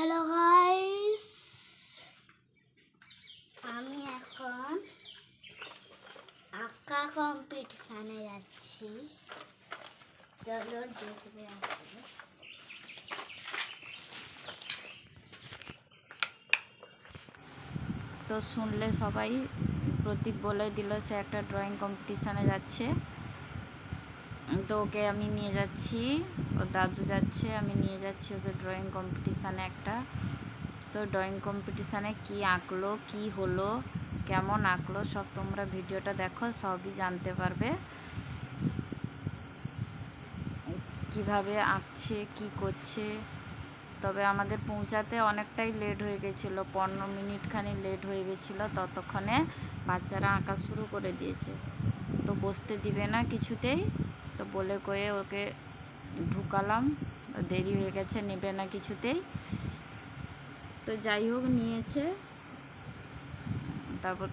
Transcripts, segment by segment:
Hello guys আমি এখন আঁকা কম্পিটিশানে যাচ্ছি। চলো দেখবে আসলে তো শুনলে সবাই প্রতীক বলে দিল সে একটা ড্রয়িং কম্পিটিশানে যাচ্ছে। তো ওকে আমি নিয়ে যাচ্ছি। ও দাদু যাচ্ছে, আমি নিয়ে যাচ্ছি ওকে ড্রয়িং কম্পিটিশানে একটা। তো ড্রয়িং কম্পিটিশানে কি আঁকলো, কি হলো, কেমন আঁকলো, সব তোমরা ভিডিওটা দেখো, সবই জানতে পারবে। কীভাবে আঁকছে, কি করছে। তবে আমাদের পৌঁছাতে অনেকটাই লেট হয়ে গেছিল, পনেরো মিনিট খানি লেট হয়ে গেছিল, ততক্ষণে বাচ্চারা আঁকা শুরু করে দিয়েছে। তো বসতে দিবে না কিছুতেই। বলে কয়ে ওকে ঢুকালাম। দেরি হয়ে গেছে, নেবে না কিছুতেই। তো যাই হোক, নিয়েছে। তারপর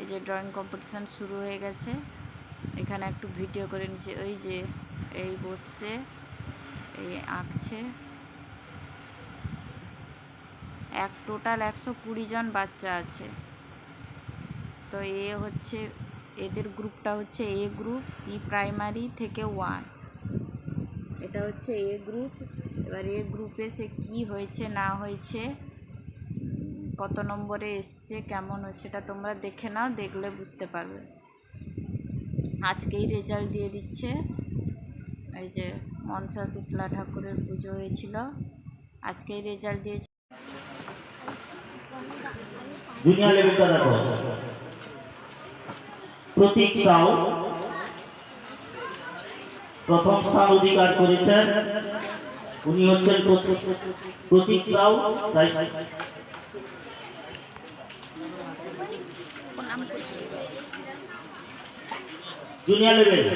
এই যে ড্রয়িং কম্পিটিশান শুরু হয়ে গেছে। এখানে একটু ভিডিও করে নিচ্ছে। ওই যে এই বসছে, এই আঁকছে। এক টোটাল একশো কুড়ি জন বাচ্চা আছে। তো এ হচ্ছে এদের গ্রুপটা হচ্ছে এ গ্রুপ, ই প্রাইমারি থেকে ওয়ান। এটা হচ্ছে এ গ্রুপ। এবার এ গ্রুপে সে কি হয়েছে, না হয়েছে, কত নম্বরে এসছে, কেমন হয়েছে, সেটা তোমরা দেখে নাও, দেখলে বুঝতে পারবে। আজকেই রেজাল্ট দিয়ে দিচ্ছে। এই যে মনসা শীতলা ঠাকুরের পুজো হয়েছিল। আজকেই রেজাল্ট দিয়েছে। দেখো। প্রতীক সাউ। প্রথম স্থান অধিকার করেছেন। উনি হচ্ছেন প্রত- প্রতীক সাউ। তাই জুনিয়র লেভেল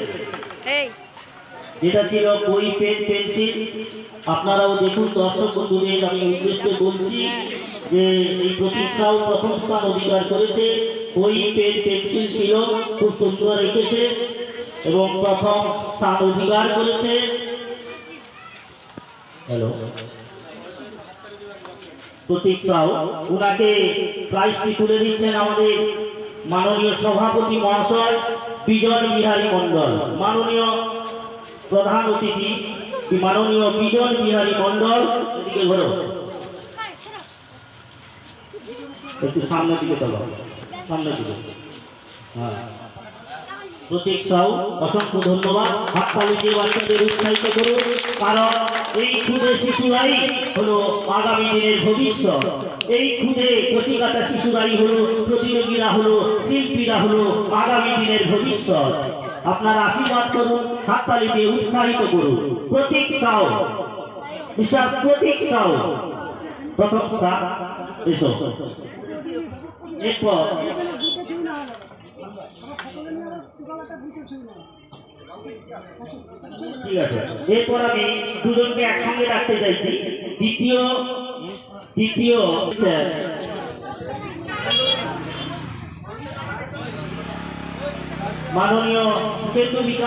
যেটা ছিল বই পেন পেন্সিল আপনারাও দেখুন দর্শক বন্ধুদের আমি উদ্দেশ্যে বলছি যে এই প্রতীক্ষাও প্রথম স্থান অধিকার করেছে। বই পেন পেন্সিল ছিল খুব সুন্দর রেখেছে এবং প্রথম স্থান অধিকার করেছে। হ্যালো প্রতীক সাউ ওনাকে প্রাইজটি তুলে দিচ্ছেন আমাদের মাননীয় সভাপতি মহাশয় বিজয় বিহারী মণ্ডল। মাননীয় প্রধান অতিথি মাননীয় বিজন বিহারী মণ্ডল এদিকে ঘোরো একটু সামনের দিকে চলো সামনের দিকে হ্যাঁ। প্রতীক সাউ, অসংখ্য ধন্যবাদ। হাততালি দিয়ে বাচ্চাদের উৎসাহিত করুন, কারণ এই ক্ষুদে শিশুরাই হলো আগামী দিনের ভবিষ্যৎ। এই ক্ষুদে কচিকাতা শিশুরাই হলো, প্রতিযোগীরা হলো, শিল্পীরা হলো আগামী দিনের ভবিষ্যৎ। আপনারা আশীর্বাদ করুন হাততালি দিয়ে উৎসাহিত করুন। প্রতীক সাউ। মিস্টার প্রতীক সাউ। প্রথম স্থান, এসো। এরপর আমি দুজনকে একসঙ্গে রাখতে চাইছি। দ্বিতীয় দ্বিতীয় মাননীয় সুখেন্দু বিকাশ